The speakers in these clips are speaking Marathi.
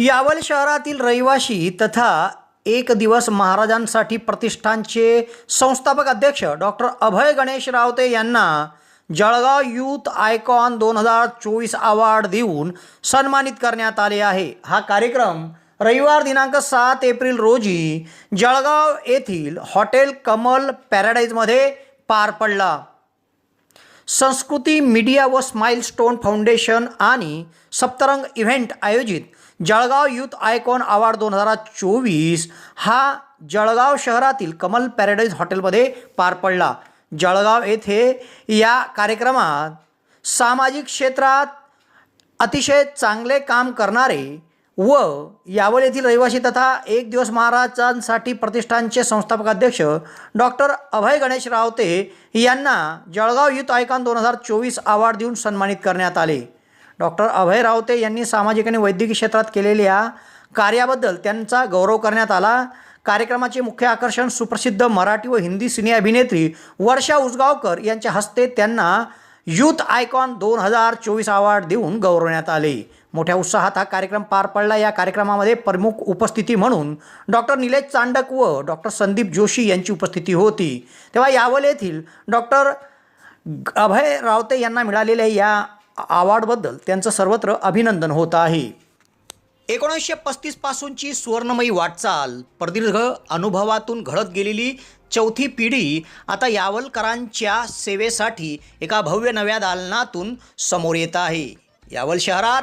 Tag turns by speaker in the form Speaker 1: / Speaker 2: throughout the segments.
Speaker 1: यावल शहरातील रहिवाशी तथा एक दिवस महाराजांसाठी प्रतिष्ठानचे संस्थापक अध्यक्ष डॉक्टर अभय गणेश रावते यांना जळगाव यूथ आयकॉन दोन हजार चोवीस अवॉर्ड देऊन सन्मानित करण्यात आले आहे. हा कार्यक्रम रविवार दिनांक सात एप्रिल रोजी जळगाव येथील हॉटेल कमल पॅराडाईजमध्ये पार पडला. संस्कृती मीडिया व स्माईल स्टोन फाउंडेशन आणि सप्तरंग इव्हेंट आयोजित जळगाव यूथ आयकॉन अवॉर्ड दोन हजार चोवीस हा जळगाव शहरातील कमल पॅराडाईज हॉटेलमध्ये पार पडला. जळगाव येथे या कार्यक्रमात सामाजिक क्षेत्रात अतिशय चांगले काम करणारे व यावल येथील रहिवासी तथा एक दिवस महाराजांसाठी प्रतिष्ठानचे संस्थापक अध्यक्ष डॉक्टर अभय गणेश रावते यांना जळगाव युथ आयकॉन दोन हजार चोवीस अवॉर्ड देऊन सन्मानित करण्यात आले. डॉक्टर अभय रावते यांनी सामाजिक आणि वैद्यकीय क्षेत्रात केलेल्या कार्याबद्दल त्यांचा गौरव करण्यात आला. कार्यक्रमाचे मुख्य आकर्षण सुप्रसिद्ध मराठी व हिंदी सिने अभिनेत्री वर्षा उसगावकर यांच्या हस्ते त्यांना यूथ आयकॉन दोन हजार चोवीस अवॉर्ड देऊन गौरवण्यात आले. मोठ्या उत्साहात हा कार्यक्रम पार पडला. या कार्यक्रमामध्ये प्रमुख उपस्थिती म्हणून डॉक्टर निलेश चांडक व डॉक्टर संदीप जोशी यांची उपस्थिती होती. तेव्हा यावल येथील डॉक्टर अभय रावते यांना मिळालेल्या या अवॉर्डबद्दल त्यांचं सर्वत्र अभिनंदन होत आहे. एकोणीसशे पस्तीसपासूनची सुवर्णमयी वाटचाल. प्रदीर्घ अनुभवातून घडत गेलेली चौथी पिढी आता यावलकरांच्या सेवेसाठी एका भव्य नव्या दालनातून समोर येत आहे. यावल शहरात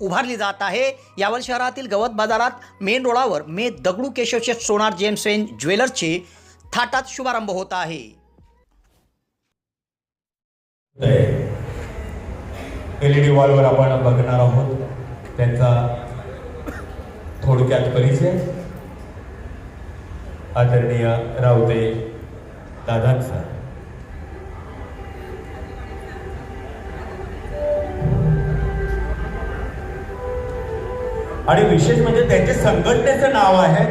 Speaker 1: उभारली जात आहे. यावल शहरातील गवत बाजारात मेन रोडावर मे दगडू केशवचे सोनार जेम्स एन ज्वेलर्सचे थाटात शुभारंभ होत आहे.
Speaker 2: एलईडी वॉलवर आपण बघणार आहोत. त्यांचा थोडक्यात परिचय. आदरणीय रावते दादांचा. आणि विशेष म्हणजे त्यांच्या संघटनेचं नाव आहे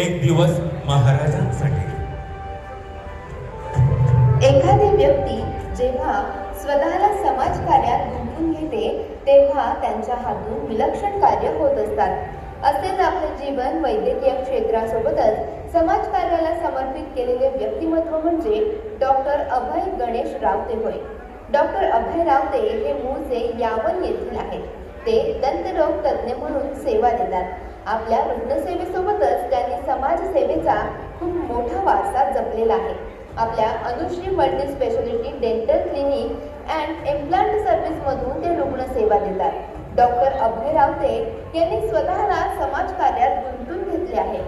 Speaker 2: एक दिवस महाराजांसाठी.
Speaker 3: एखादी व्यक्ती जेव्हा स्वतःला समाजकार्यात गुंतून घेते तेव्हा त्यांच्या हातून विलक्षण कार्य होत असतात. असेच आपले जीवन वैद्यकीय क्षेत्रासोबतच समाजकार्याला समर्पित केलेले व्यक्तिमत्व म्हणजे डॉक्टर अभय गणेश रावते होय. डॉक्टर अभय रावते हे मूळचे यावन येथील आहेत. ते दंतरोग तज्ज्ञ म्हणून सेवा देतात. आपल्या रुग्णसेवेसोबतच त्यांनी समाजसेवेचा खूप मोठा वारसा जपलेला आहे. आपल्या Anushree multi speciality dental clinic and implant सर्व्हिसमधून ते रुग्णसेवा देतात. डॉक्टर अभय रावते यांनी स्वतःला समाजकार्यात गुंतवून घेतले आहे.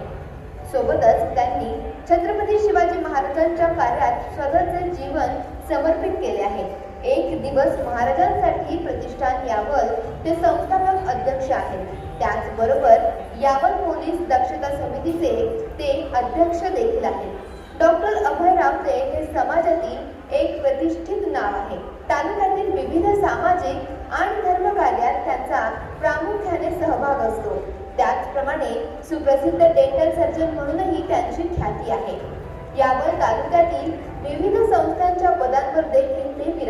Speaker 3: सोबतच त्यांनी छत्रपती शिवाजी महाराजांच्या कार्यात स्वतःचे जीवन समर्पित केले आहे. एक दिवस महाराजांसाठी प्रतिष्ठान यावल ते संस्थापक अध्यक्ष आहेत. त्याचबरोबर यावल पोलीस दक्षता समितीचे ते अध्यक्ष देखील आहेत. डॉक्टर अभय रावते हे समाजातील एक प्रतिष्ठित नाव आहे. तालुक्यातील विविध सामाजिक आणि धर्म कार्यात त्यांचा प्रामुख्याने सहभाग असतो. त्याचप्रमाणे सुप्रसिद्ध डेंटल सर्जन म्हणूनही त्यांची ख्याती आहे. यावर तालुक्यातील विविध संस्थांच्या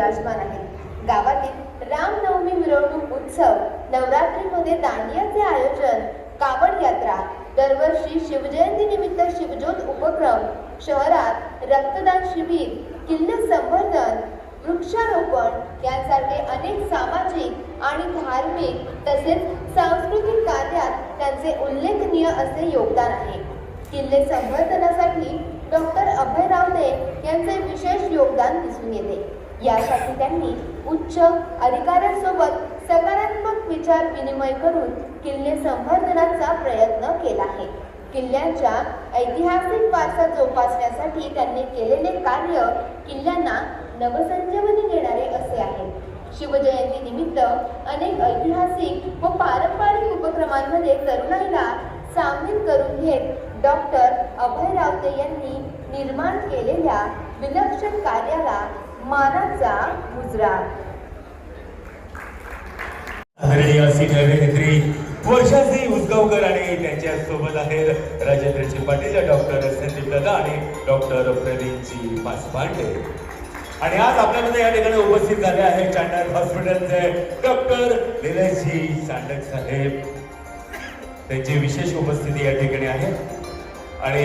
Speaker 3: विराजमान आहेत. गावातील रामनवमी मिरवणूक उत्सव नवरात्रीमध्ये दांडियाचे आयोजन कावड यात्रा दरवर्षी शिवजयंती निमित्त शिवज्योत उपक्रम शहरात रक्तदान शिबिर किल्ले संवर्धन वृक्षारोपण यांसारखे अनेक सामाजिक आणि धार्मिक तसेच सांस्कृतिक कार्यात त्यांचे उल्लेखनीय असे योगदान आहे. किल्ले संवर्धनासाठी डॉक्टर अभय रावते यांचे विशेष योगदान दिसून येते. यासाठी त्यांनी उच्च अधिकाऱ्यांसोबत सकारात्मक विचार विनिमय करून किल्ले संवर्धनाचा प्रयत्न केला आहे. किल्ल्यांच्या ऐतिहासिक वारसा जोपासण्यासाठी त्यांनी केलेले कार्य किल्ल्यांना नवसंजीवनी देणारे असे आहे. शिवजयंती निमित्त अनेक ऐतिहासिक व पारंपरिक उपक्रमांमध्ये तरुणाईला सामील करून घेत डॉक्टर अभय रावते यांनी निर्माण केलेल्या विलक्षण कार्याला मानाचा मुजरा
Speaker 2: आदरणीय अभिनेत्री वर्षासी उसगावकर आणि त्यांच्यासोबत आहेत राजेंद्रजी पाटील डॉक्टर संदीप दादा आणि डॉक्टर प्रदीपजी पासपांडे आणि आज आपल्यामध्ये या ठिकाणी उपस्थित झाले आहेत चांडक हॉस्पिटलचे डॉक्टर निलेशजी चांडक साहेब. त्यांची विशेष उपस्थिती या ठिकाणी आहे. आणि